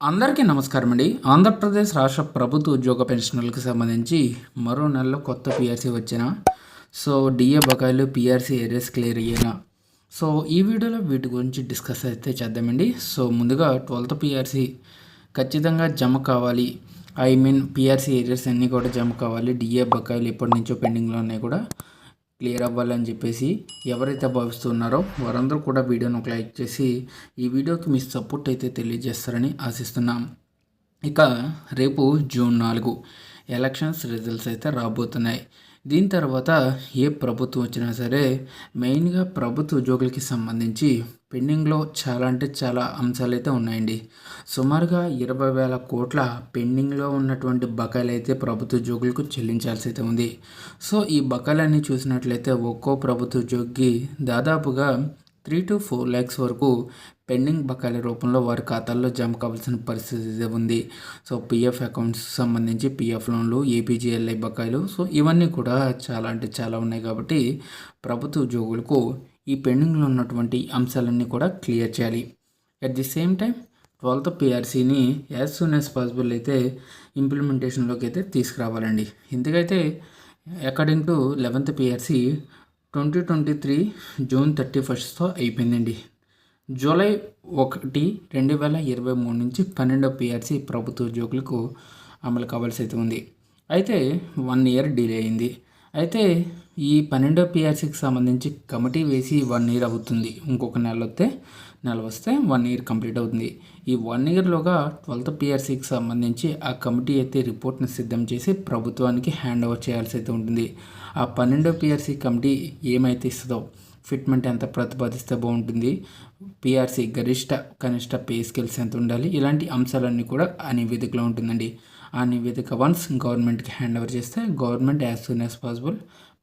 అందరికీ నమస్కారం అండి. ఆంధ్రప్రదేశ్ రాష్ట్ర ప్రభుత్వ ఉద్యోగ పెన్షన్లకు సంబంధించి మరో నెలలో కొత్త పిఆర్సీ వచ్చిన సో డిఏ బకాయిలు పిఆర్సీ ఏరియాస్ క్లియర్ అయ్యేనా సో ఈ వీడియోలో వీటి గురించి డిస్కస్ అయితే చేద్దామండి. సో ముందుగా ట్వెల్త్ పిఆర్సీ ఖచ్చితంగా జమ కావాలి. ఐ మీన్ పిఆర్సీ ఏరియాస్ అన్నీ కూడా జమ కావాలి. డిఏ బకాయిలు ఎప్పటి నుంచో పెండింగ్లో ఉన్నాయి కూడా. క్లియర్ అవ్వాలని చెప్పేసి ఎవరైతే భావిస్తున్నారో వారందరూ కూడా వీడియోను ఒక లైక్ చేసి ఈ వీడియోకి మీ సపోర్ట్ అయితే తెలియజేస్తారని ఆశిస్తున్నాం. ఇక రేపు జూన్ నాలుగు ఎలక్షన్స్ రిజల్ట్స్ అయితే రాబోతున్నాయి. దీని తర్వాత ఏ ప్రభుత్వం వచ్చినా సరే మెయిన్గా ప్రభుత్వ ఉద్యోగులకి సంబంధించి పెండింగ్లో చాలా అంటే చాలా అంశాలు అయితే ఉన్నాయండి. సుమారుగా ఇరవై వేల కోట్ల పెండింగ్లో ఉన్నటువంటి బకాయిలు అయితే ప్రభుత్వ ఉద్యోగులకు చెల్లించాల్సి అయితే ఉంది. సో ఈ బకాయిలన్నీ చూసినట్లయితే ఒక్కో ప్రభుత్వ ఉద్యోగికి దాదాపుగా త్రీ టు ఫోర్ ల్యాక్స్ వరకు పెండింగ్ బకాయిల రూపంలో వారి ఖాతాల్లో జమ కావాల్సిన పరిస్థితి ఉంది. సో పిఎఫ్ అకౌంట్స్ సంబంధించి పిఎఫ్ లోన్లు ఏపీజీఎల్ఐ బకాయిలు సో ఇవన్నీ కూడా చాలా అంటే చాలా ఉన్నాయి కాబట్టి ప్రభుత్వ ఉద్యోగులకు ఈ పెండింగ్లో ఉన్నటువంటి అంశాలన్నీ కూడా క్లియర్ చేయాలి. At the same time twelfth పిఆర్సీని as soon as possible అయితే ఇంప్లిమెంటేషన్లోకి అయితే తీసుకురావాలండి. ఇందుకైతే according to eleventh PRC twenty twenty three June thirty ఫస్ట్తో అయిపోయిందండి. జూలై ఒకటి రెండు వేల ఇరవై మూడు నుంచి పన్నెండో పిఆర్సీ ప్రభుత్వ ఉద్యోగులకు అమలు కావాల్సి అయితే ఉంది. అయితే వన్ ఇయర్ డిలే అయింది. అయితే ఈ పన్నెండో పిఆర్సీకి సంబంధించి కమిటీ వేసి వన్ ఇయర్ అవుతుంది. ఇంకొక నెల వస్తే నెల వస్తే వన్ ఇయర్ కంప్లీట్ అవుతుంది. ఈ వన్ ఇయర్లోగా ట్వెల్త్ పిఆర్సీకి సంబంధించి ఆ కమిటీ అయితే రిపోర్ట్ని సిద్ధం చేసి ప్రభుత్వానికి హ్యాండ్ ఓవర్ చేయాల్సి అయితే ఉంటుంది. ఆ పన్నెండో పిఆర్సీ కమిటీ ఏమైతే ఇస్తుందో ఫిట్మెంట్ ఎంత ప్రతిపాదిస్తే బాగుంటుంది? పిఆర్సీ గరిష్ట కనిష్ట పే స్కిల్స్ ఎంత ఉండాలి? ఇలాంటి అంశాలన్నీ కూడా ఆ నివేదికలో ఉంటుందండి. ఆ నివేదిక వన్స్ గవర్నమెంట్కి హ్యాండ్ ఓవర్ చేస్తే government as soon as possible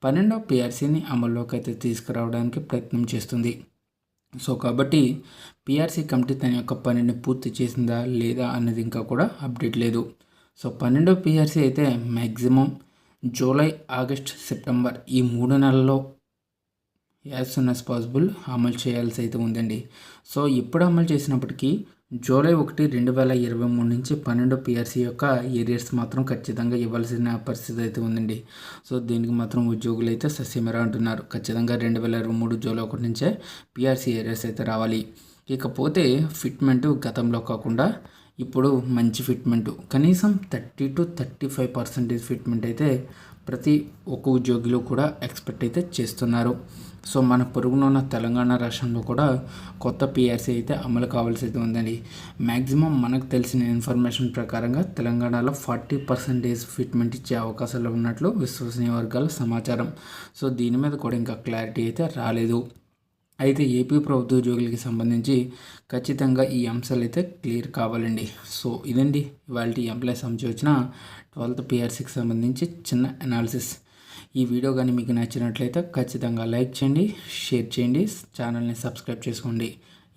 పన్నెండో పిఆర్సీని అమల్లోకి అయితే తీసుకురావడానికి ప్రయత్నం చేస్తుంది. సో కాబట్టి పిఆర్సీ కమిటీ తన యొక్క పనిని పూర్తి చేసిందా లేదా అన్నది ఇంకా కూడా అప్డేట్ లేదు. సో పన్నెండో పిఆర్సీ అయితే మ్యాక్సిమం జూలై ఆగస్ట్ సెప్టెంబర్ ఈ మూడు నెలల్లో యాజ్ సూన్ యాజ్ పాసిబుల్ అమలు చేయాల్సి అయితే ఉందండి. సో ఎప్పుడు అమలు చేసినప్పటికీ జూలై ఒకటి రెండు వేల ఇరవై మూడు నుంచి పన్నెండు పిఆర్సీ యొక్క ఏరియర్స్ మాత్రం ఖచ్చితంగా ఇవ్వాల్సిన పరిస్థితి అయితే ఉందండి. సో దీనికి మాత్రం ఉద్యోగులు అయితే సస్యమెరా అంటున్నారు. ఖచ్చితంగా రెండు వేల ఇరవై మూడు జూలై ఒకటి నుంచే పిఆర్సీ ఏరియాస్ అయితే రావాలి. ఇకపోతే ఫిట్మెంట్ గతంలో కాకుండా ఇప్పుడు మంచి ఫిట్మెంట్. కనీసం thirty to thirty five percentage fitment అయితే ప్రతి ఒక్క ఉద్యోగిలో కూడా ఎక్స్పెక్ట్ అయితే చేస్తున్నారు. సో మన పొరుగునున్న తెలంగాణ రాష్ట్రంలో కూడా కొత్త పిఆర్సీ అయితే అమలు కావాల్సి అయితే ఉందండి. మ్యాక్సిమం మనకు తెలిసిన ఇన్ఫర్మేషన్ ప్రకారంగా తెలంగాణలో ఫార్టీ పర్సెంటేజ్ ఫిట్మెంట్ ఇచ్చే అవకాశాలు ఉన్నట్లు విశ్వసనీయ వర్గాల సమాచారం. సో దీని మీద కూడా ఇంకా క్లారిటీ అయితే రాలేదు. అయితే ఏపీ ప్రభుత్వ ఉద్యోగులకి సంబంధించి ఖచ్చితంగా ఈ అంశాలు అయితే క్లియర్ కావాలండి. సో ఇదండి. ఇవాళ ఎంప్లాయీస్ సంబంధించి వచ్చిన ట్వెల్త్ పిఆర్సీకి సంబంధించి చిన్న అనాలిసిస్. ఈ వీడియో కానీ మీకు నచ్చినట్లయితే ఖచ్చితంగా లైక్ చేయండి షేర్ చేయండి ఛానల్ని సబ్స్క్రైబ్ చేసుకోండి.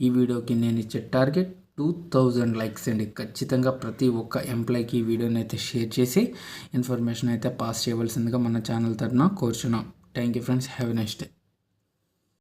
ఈ వీడియోకి నేను ఇచ్చే టార్గెట్ టూ థౌజండ్ లైక్స్ అండి. ఖచ్చితంగా ప్రతి ఒక్క ఎంప్లాయీకి ఈ వీడియోని అయితే షేర్ చేసి ఇన్ఫర్మేషన్ అయితే పాస్ చేయవలసిందిగా మన ఛానల్ తరఫున కోరుచున్నాం. Thank you friends. Have next day.